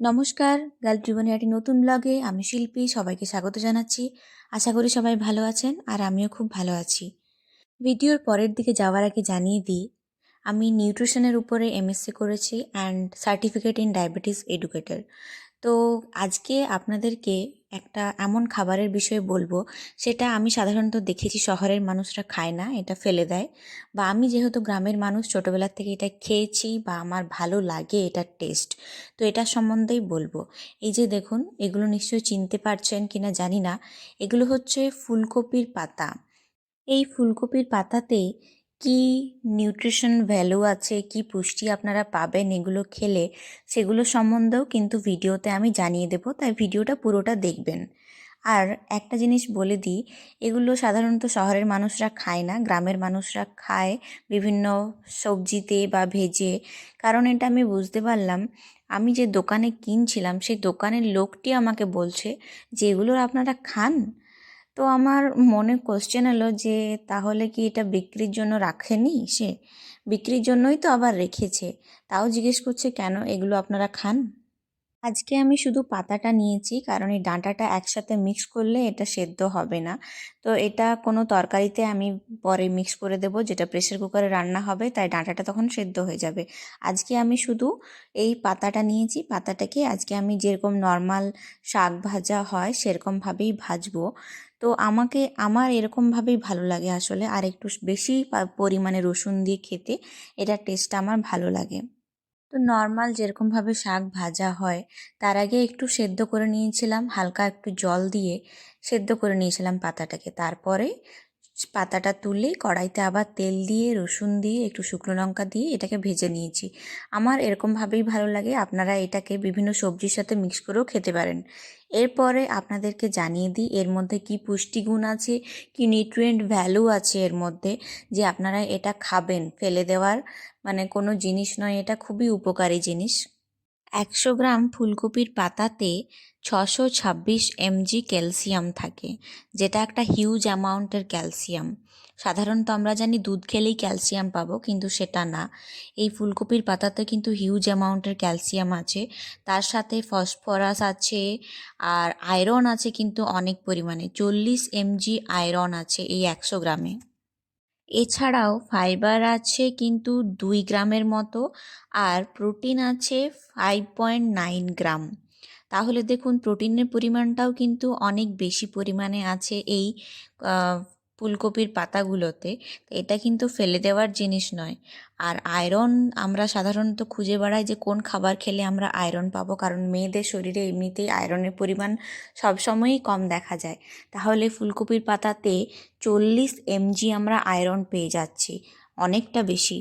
নমস্কার গার্ল জীবনের একটি নতুন ব্লগে আমি শিল্পী, সবাইকে স্বাগত জানাচ্ছি। আশা করি সবাই ভালো আছেন আর আমিও খুব ভালো আছি। ভিডিওর পরের দিকে যাওয়ার আগে জানিয়ে দিই, আমি নিউট্রিশনের উপরে এমএসসি করেছি and certificate in diabetes educator তো আজকে আপনাদেরকে একটা এমন খাবারের বিষয়ে বলব, সেটা আমি সাধারণত দেখেছি শহরের মানুষরা খায় না, এটা ফেলে দেয়। বা আমি যেহেতু গ্রামের মানুষ ছোটোবেলার থেকে এটা খেয়েছি বা আমার ভালো লাগে এটার টেস্ট তো এটার সম্বন্ধেই বলব। এই যে দেখুন, এগুলো নিশ্চয়ই চিনতে পারছেন কি না জানি না। এগুলো হচ্ছে ফুলকপির পাতা। এই ফুলকপির পাতাতে কি নিউট্রিশন ভ্যালু আছে, কি পুষ্টি আপনারা পাবেন এগুলো খেলে সেগুলো সম্বন্ধেও কিন্তু ভিডিওতে আমি জানিয়ে দেবো, তাই ভিডিওটা পুরোটা দেখবেন। আর একটা জিনিস বলে দিই, এগুলো সাধারণত শহরের মানুষরা খায় না, গ্রামের মানুষরা খায় বিভিন্ন সবজিতে বা ভেজে। কারণ এটা আমি বুঝতে পারলাম, আমি যে দোকানে কিনছিলাম, সেই দোকানের লোকটি আমাকে বলছে যে, এগুলো আপনারা খান? তো আমার মনে কোশ্চেন এলো যে, তাহলে কি এটা বিক্রির জন্য রাখেনি সে? বিক্রির জন্যই তো আবার রেখেছে। তাও জিজ্ঞেস করছে, কেন? এগুলো আপনারা খান? আজকে আমি শুধু পাতাটা নিয়েছি, কারণ এই ডাঁটাটা একসাথে মিক্স করলে এটা সেদ্ধ হবে না। তো এটা কোনো তরকারিতে আমি পরে মিক্স করে দেব, যেটা প্রেশার কুকারে রান্না হবে, তাই ডাঁটাটা তখন সেদ্ধ হয়ে যাবে। আজকে আমি শুধু এই পাতাটা নিয়েছি, পাতাটাকে আজকে আমি যেরকম নর্মাল শাক ভাজা হয়, সেরকমভাবেই ভাজবো। তো আমাকে, আমার এরকমভাবেই ভালো লাগে আসলে। আর একটু বেশি পরিমাণে রসুন দিয়ে খেতে এটা টেস্ট আমার ভালো লাগে। তো নর্মাল যেরকমভাবে শাক ভাজা হয়, তার আগে একটু সেদ্ধ করে নিয়েছিলাম, হালকা একটু জল দিয়ে সেদ্ধ করে নিয়েছিলাম পাতাটাকে। তারপরে পাতাটা তুলে কড়াইতে আবার তেল দিয়ে, রসুন দিয়ে, একটু শুকনো লঙ্কা দিয়ে এটাকে ভেজে নিয়েছি। আমার এরকমভাবেই ভালো লাগে, আপনারা এটাকে বিভিন্ন সবজির সাথে মিক্স করেও খেতে পারেন। এরপরে আপনাদেরকে জানিয়ে দিই, এর মধ্যে কি পুষ্টিগুণ আছে, কি নিউট্রিয়েন্ট ভ্যালু আছে এর মধ্যে, যে আপনারা এটা খাবেন। ফেলে দেওয়ার মানে কোনো জিনিস নয়, এটা খুবই উপকারী জিনিস। একশো গ্রাম ফুলকপির পাতাতে ছশো ছাব্বিশ এমজি ক্যালসিয়াম থাকে, যেটা একটা হিউজ অ্যামাউন্টের ক্যালসিয়াম। সাধারণত আমরা জানি দুধ খেলেই ক্যালসিয়াম পাবো, কিন্তু সেটা না। এই ফুলকপির পাতাতে কিন্তু হিউজ অ্যামাউন্টের ক্যালসিয়াম আছে। তার সাথে ফসফরাস আছে আর আয়রন আছে কিন্তু অনেক পরিমাণে। চল্লিশ এমজি আয়রন আছে এই একশো গ্রামে। এছাড়াও ফাইবার আছে কিন্তু দুই গ্রামের মতো আর প্রোটিন আছে ফাইভ পয়েন্ট নাইন গ্রাম। তাহলে দেখুন, প্রোটিনের পরিমাণটাও কিন্তু অনেক বেশি পরিমাণে আছে এই ফুলকপির পাতাগুলোতে, এটা কিন্তু ফেলে দেওয়ার জিনিস নয়। আর আয়রন আমরা সাধারণত খুঁজে বেড়াই যে কোন খাবার খেলে আমরা আয়রন পাবো, কারণ মেয়েদের শরীরে এমনিতেই আয়রনের পরিমাণ সবসময়ই কম দেখা যায়। তাহলে ফুলকপির পাতাতে চল্লিশ এমজি আমরা আয়রন পেয়ে যাচ্ছি, অনেকটা বেশি।